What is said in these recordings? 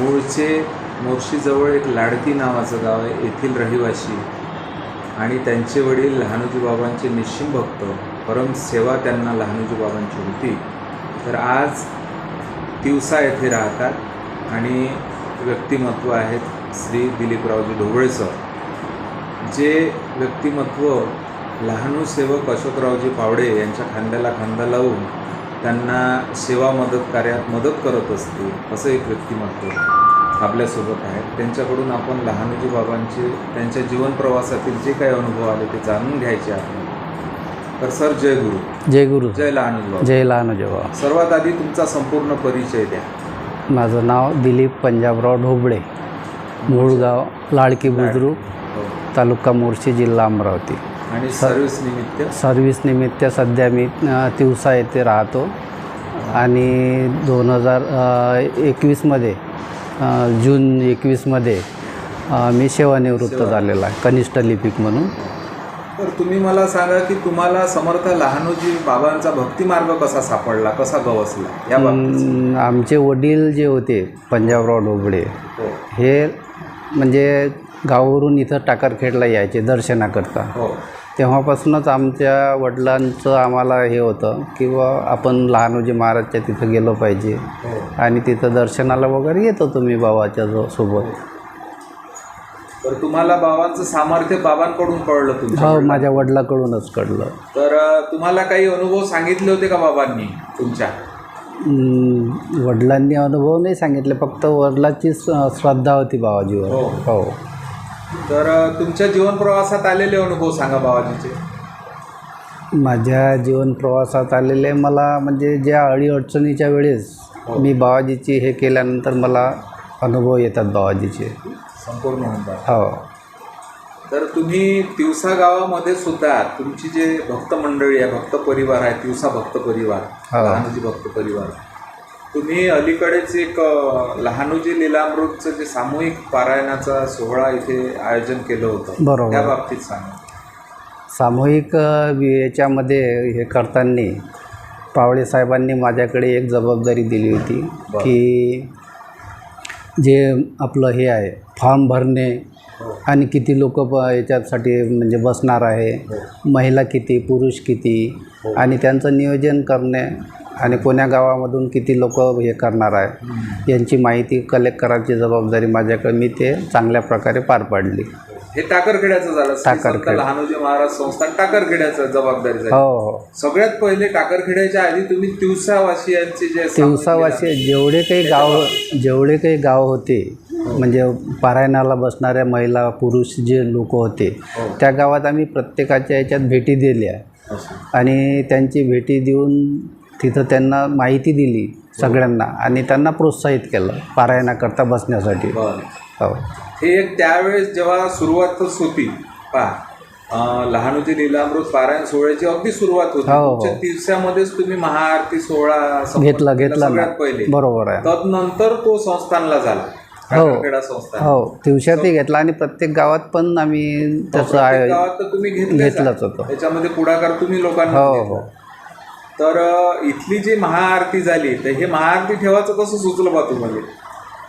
मूळचे मोर्शीजवळ एक लाडकी नावाचं गाव आहे येथील रहिवासी आणि त्यांचे वडील लहानोजी बाबांचे निश्चिम भक्त. परम सेवा त्यांना लहानोजी बाबांची होती. तर आज तिवसा येथे राहतात आणि व्यक्तिमत्व आहेत श्री दिलीपरावजी ढोबळे सर. जे व्यक्तिमत्व लहानू सेवक अशोकरावजी पावडे यांच्या खांद्याला खांदा लावून त्यांना सेवा मदत कार्यात मदत करत असते असं एक व्यक्तिमत्व आपल्यासोबत आहे त्यांच्याकडून आपण लहानोजी बाबांचे त्यांच्या जीवन प्रवासातील जे काही अनुभव आले ते जाणून घ्यायचे आपण तर सर जय गुरु. जय गुरु. जय लहानोजी बाबा. जय लहानोजेबा सर्वात आधी तुमचा संपूर्ण परिचय द्या. माझं नाव दिलीप पंजाबराव ढोबळे मूळ गाव लाडकी बुद्रुक हो. तालुका मोर्शी जिल्हा अमरावती. आणि सर्व्हिस निमित्त? सर्व्हिस निमित्त सध्या मी तिवसा येथे राहतो. आणि दोन हजार एकवीसमध्ये जून एकवीसमध्ये मी सेवानिवृत्त सेवा. झालेला आहे कनिष्ठ लिपिक म्हणून. तर तुम्ही मला सांगा की तुम्हाला समर्थ लहानोजी बाबांचा भक्तिमार्ग कसा सापडला कसा गवसला? या बाबतीत आमचे वडील जे होते पंजाबराव ढोबळे हो. हे म्हणजे गावावरून इथं टाकरखेडला यायचे दर्शनाकरता. हो. तेव्हापासूनच आमच्या वडिलांचं आम्हाला हे होतं की बा आपण लहानोजी महाराजच्या तिथं गेलो पाहिजे. हो. आणि तिथं दर्शनाला वगैरे येत होतो मी बाबाच्या जो- सोबत. तर तुम्हाला बाबांचं सामर्थ्य बाबांकडून कळलं तुमच्या हो. माझ्या वडिलाकडूनच कळलं. तर तुम्हाला काही अनुभव सांगितले होते का बाबांनी तुमच्या? वडिलांनी अनुभव नाही सांगितले फक्त वडिलाची श्रद्धा होती बाबाजीवर. हो. हो तर तुमच्या जीवन प्रवासात आलेले अनुभव सांगा बाबाजीचे माझ्या जीवन प्रवासात आलेले मला म्हणजे ज्या अडीअडचणीच्या वेळेस हो. मी बाबाजीची हे केल्यानंतर मला अनुभव येतात बाबाजीचे संपूर्ण म्हणतात हो तर तुम्ही तिवसा गावामध्ये सुद्धा तुमची जे भक्त मंडळी आहे भक्त परिवार आहे तिवसा भक्त परिवार हा. लहानोजी भक्त परिवार तुम्ही अलीकडेच एक लहानोजी लीलामृतचं जे सामूहिक पारायणाचा सोहळा इथे आयोजन केलं होतं बरोबर. त्या बाबतीत सांगा सामूहिक याच्यामध्ये हे करताना पावळे साहेबांनी माझ्याकडे एक जबाबदारी दिली होती. की जे आपलं हे आहे फॉर्म भरणे हो आणि किती लोक याच्यासाठी म्हणजे बसणार आहे हो महिला किती पुरुष किती हो. आणि त्यांचं नियोजन करणे आणि कोण्या गावामधून किती लोक हे करणार आहे. यांची माहिती कलेक्ट करायची जबाबदारी माझ्याकडे मी ते चांगल्या प्रकारे पार पाडली हे टाकरखेड्याचं झालं टाकरखेड. लहानोजी महाराज संस्थान टाकरखेड्याचं जबाबदारी झाली हो हो सगळ्यात पहिले टाकरखेड्याच्या आधी तुम्ही तिवसावासियांचे जे दिवसावासी जेवढे काही गाव जेवढे काही गाव होते म्हणजे पारायणाला बसणाऱ्या महिला पुरुष जे लोक होते हो. त्या गावात आम्ही प्रत्येकाच्या याच्यात भेटी दिल्या. आणि त्यांची भेटी देऊन तिथं त्यांना माहिती दिली सगळ्यांना आणि त्यांना प्रोत्साहित केलं पारायणाकरता बसण्यासाठी. हो. हे एक त्यावेळेस जेव्हा सुरुवातच होती. पहा लहानोजी लीलामृत पारायण सोहळ्याची अगदी सुरुवात होती. हो, हो. दिवसामध्येच तुम्ही महाआरती सोहळा घेतला घेतला सगळ्यात पहिले. बरोबर आहे. तदनंतर तो संस्थानला झाला. हो. हो दिवसातही घेतला आणि प्रत्येक गावात पण आम्ही त्याचं घेतलेच होतं. त्याच्यामध्ये पुढाकार तुम्ही लोकांना हो. हो. तर इथली जी महाआरती झाली तर हे महाआरती ठेवायचं कसं सुचलं बा तुम्हाला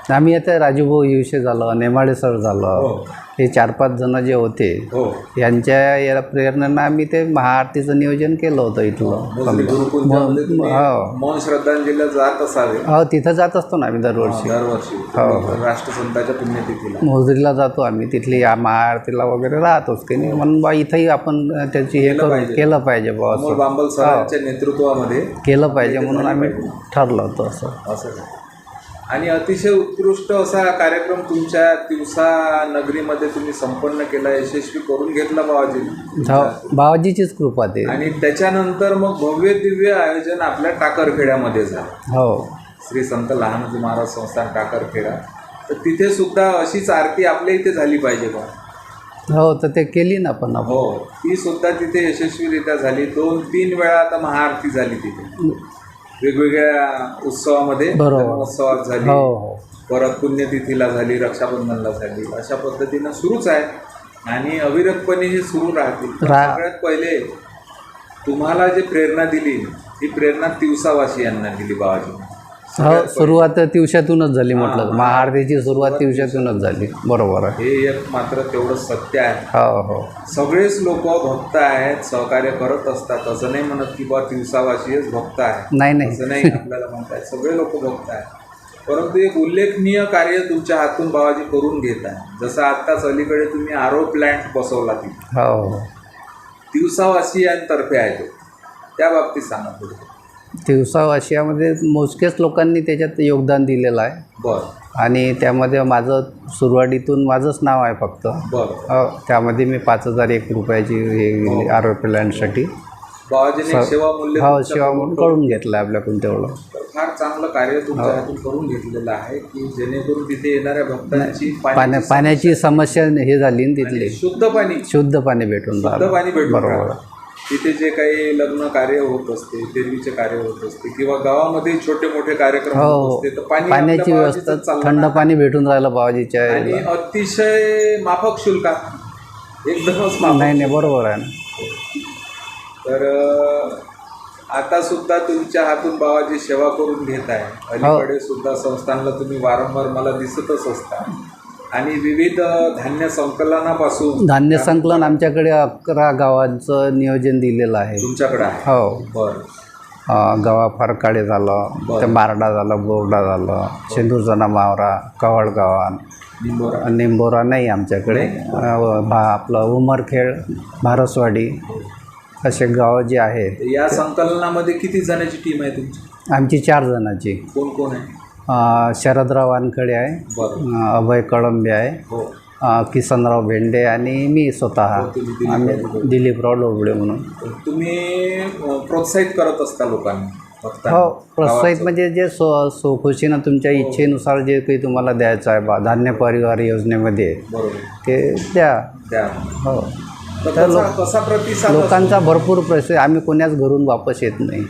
आम्ही आता राजूभाऊ युषे झालं नेमाडे सर झालं. हो. हे चार पाच जण जे होते हो. यांच्या या प्रेरणेनं आम्ही ते महाआरतीचं नियोजन केलं होतं इथलं. हो. मौन श्रद्धांजलीला जात असावे. हो तिथं जात असतो ना आम्ही दरवर्षी. दरवर्षी. हो. राष्ट्रसंताच्या पुण्यतिथीला. मोजरीला जातो आम्ही तिथली या महाआरतीला वगैरे राहतोच की नाही. म्हणून बा इथंही आपण त्याची हे केलं पाहिजे. केलं पाहिजे बा अमोल असं. बांबल सरांच्या नेतृत्वामध्ये केलं पाहिजे म्हणून आम्ही ठरलं होतं असं. असं. आणि अतिशय उत्कृष्ट असा कार्यक्रम तुमच्या दिवसा नगरीमध्ये तुम्ही संपन्न केला यशस्वी करून घेतला बाबाजी. बाबाजीचीच कृपा ते. आणि त्याच्यानंतर मग भव्य दिव्य आयोजन आपल्या टाकरखेड्यामध्ये झालं. हो. श्री संत लहानोजी महाराज संस्थान टाकरखेडा. तर तिथे सुद्धा अशीच आरती आपल्या इथे झाली पाहिजे बा. हो तर ते केली ना पण हो ती सुद्धा तिथे यशस्वीरित्या झाली. दोन तीन वेळा आता महाआरती झाली तिथे. वेगवेगळ्या उत्सवामध्ये. उत्सवात झाली हो हो. परत पुण्यतिथीला झाली रक्षाबंधनला झाली अशा पद्धतीनं सुरूच आहे. आणि अविरतपणे हे सुरू राहतील. सगळ्यात पहिले तुम्हाला जे प्रेरणा दिली ही प्रेरणा तिवसावासियांना दिली बाबाजी हो सुरुवात दिवसातूनच झाली म्हटलं. महाआरतीची सुरुवात दिवसातूनच झाली. बरोबर आहे. हे एक मात्र तेवढं सत्य आहे. हो हो. सगळेच लोक भक्त आहेत सहकार्य करत असतात. असं नाही म्हणत की बा दिवसावाशीच भक्त आहे. नाही नाही. असं नाही आपल्याला म्हणताय सगळे लोक भक्त आहेत. परंतु एक उल्लेखनीय कार्य तुमच्या हातून बाबाजी करून घेत आहे. जसं आत्ताच अलीकडे तुम्ही आरो प्लॅन्ट बसवला तिथे. हो. हो दिवसावासियांतर्फे आहे तो. त्या बाबतीत सांगा पुढे. दिवसा आशियामध्ये मोजकेच लोकांनी त्याच्यात योगदान दिलेलं आहे. बरं. आणि त्यामध्ये माझं सुरुवातीतून माझंच नाव आहे फक्त. बरं. हो त्यामध्ये मी पाच हजार एक रुपयाची हे आरोग्य लँडसाठी. बाबाजीने सेवा मूल्य हो तुमच्या सेवा म्हणून करून घेतलं. आपल्याकडून तेवढं. तर फार चांगलं कार्य हो. तुमच्या हातून करून घेतलेलं आहे की जेणेकरून तिथे येणाऱ्या भक्तांची पाण्या पाण्याची पाण्याची समस्या हे झाली ना तिथली. शुद्ध पाणी. शुद्ध पाणी भेटून शुद्ध राहिलं. पाणी भेटून बरोबर. राहिलं. तिथे जे काही लग्न कार्य होत असते देवीचे कार्य होत असते किंवा गावामध्ये छोटे मोठे कार्यक्रम हो होत हो. असते तर पाणी पाण्याची व्यवस्था थंड. पाणी भेटून राहिलं बाबाजीच्या आणि. अतिशय माफक शुल्कात एकदमच नाही नाही बरोबर आहे ना. तर आता सुद्धा तुमच्या हातून बाबाजी सेवा करून घेत आहे. अलीकडे सुद्धा संस्थानला तुम्ही वारंवार मला दिसतच असता. आणि विविध धान्य संकलनापासून धान्य संकलन आमच्याकडे अकरा गावांचं नियोजन दिलेलं आहे. तुमच्याकडे आहे? हो. बरं. अं, गवा फरकाडे झालं ते मारडा झालं बोर्डा झालं शेंदूरजना मावरा कवळगावान निंबोरा. निंबोरा नाही आमच्याकडे. अं, भा आपलं उमरखेड भारसवाडी असे गावं जे आहेत. या संकलनामध्ये किती जणांची टीम आहे तुमची? आमची चार जणांची. कोण कोण आहे? शरदराव वानखडे आहे. अभय कळंबे आहे. हो. किसनराव भेंडे आणि मी स्वतः. दिलीप आम्ही दिलीपराव डोबळे म्हणून. तुम्ही प्रोत्साहित करत असता लोकांना. हो प्रोत्साहित म्हणजे जे सो सोखुशीनं तुमच्या इच्छेनुसार जे काही तुम्हाला द्यायचं आहे बा धान्य परिवार योजनेमध्ये ते द्या. हो. तर? लोकांचा भरपूर पैसे आम्ही कोण्याच घरून वापस येत नाही.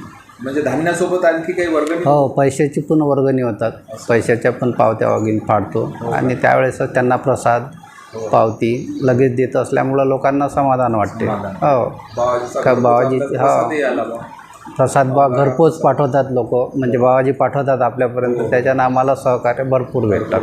म्हणजे धान्यासोबत आणखी काही वर्गणी? हो पैशाची पण वर्गणी होतात. पैशाच्या पण पावत्या वगैरे फाडतो. आणि त्यावेळेस त्यांना प्रसाद पावती लगेच देत असल्यामुळं लोकांना समाधान वाटते. हो. का बाबाजी- हा. प्रसाद बा घरपोच पाठवतात लोक. म्हणजे बाबाजी पाठवतात आपल्यापर्यंत. त्याच्यानं आम्हाला सहकार्य भरपूर भेटतात.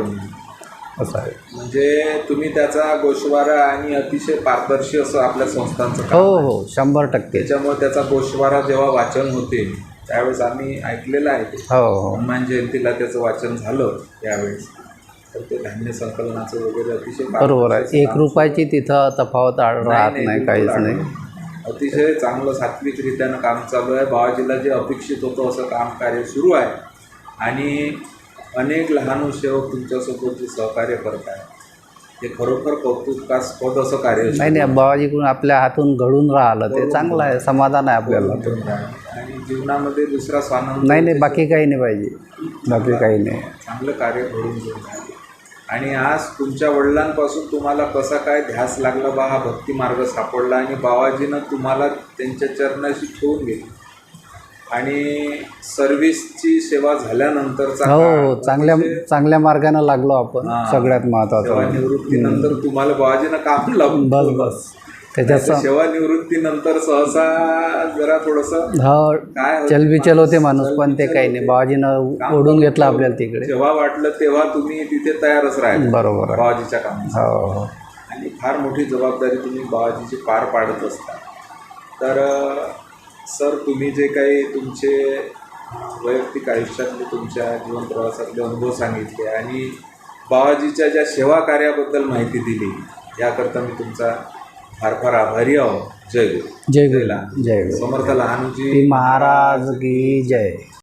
असं आहे. म्हणजे तुम्ही त्याचा गोषवारा आणि अतिशय पारदर्शी असं आपल्या संस्थांचं हो. हो. शंभर टक्के. त्याच्यामुळे त्याचा गोषवारा जेव्हा वाचन होते त्यावेळेस आम्ही ऐकलेलं आहे ते. हो हो. हनुमान जयंतीला त्याचं वाचन झालं त्यावेळेस. तर ते धान्य संकलनाचं वगैरे अतिशय बरोबर आहे. एक रुपयाची तिथं तफावत आढ- राहत नाही काहीच नाही. अतिशय चांगलं सात्विकरित्यानं काम चालू आहे. बाबाजीला जे अपेक्षित होतं असं काम कार्य सुरू आहे. आणि अनेक लहान सेवक तुमच्यासोबत जे सहकार्य करत आहे ते खरोखर कौतुकास्पद असं कार्य नाही नाही बाबाजीकडून आपल्या हातून घडून राहिलं. ते चांगलं आहे समाधान आहे आपल्याला. आणि जीवनामध्ये दुसरा स्वानंद नाही नाही बाकी काही नाही पाहिजे बाकी काही नाही. चांगलं कार्य घडून घेऊन आणि आज तुमच्या वडिलांपासून तुम्हाला कसा काय ध्यास लागला बा? हा भक्ती मार्ग सापडला आणि बाबाजीनं तुम्हाला त्यांच्या चरणाशी ठेवून घेतलं. आणि सर्व्हिसची सेवा झाल्यानंतरचा हो काळ हो. चांगल्या अतिशय चांगल्या मार्गाने लागलो आपण हा. सगळ्यात महत्वाचं सेवानिवृत्तीनंतर तुम्हाला बाबाजीनं काम लावून बस बस. त्याच्यात सेवानिवृत्तीनंतर सहसा जरा थोडस हो काय होतं, चलबिचल होते माणूस पण ते काही नाही. बाबाजीनं ओढून घेतलं आपल्याला तिकडे. जेव्हा वाटलं तेव्हा तुम्ही तिथे तयारच राहायचं बरोबर. आहे बाबाजीच्या हो हो. आणि फार मोठी जबाबदारी तुम्ही बाबाजीची पार पाडत असता. तर अ, सर तुम्ही जे काही तुमचे वैयक्तिक आयुष्यातले तुमच्या जीवन प्रवासातले अनुभव सांगितले आणि बाबाजीच्या ज्या सेवा कार्याबद्दल माहिती दिली याकरता मी तुमचा फार फार आभारी आहो. जय गुरु. जय गुरु. जय गुरु. समर्थ लहानूजी महाराज की जय.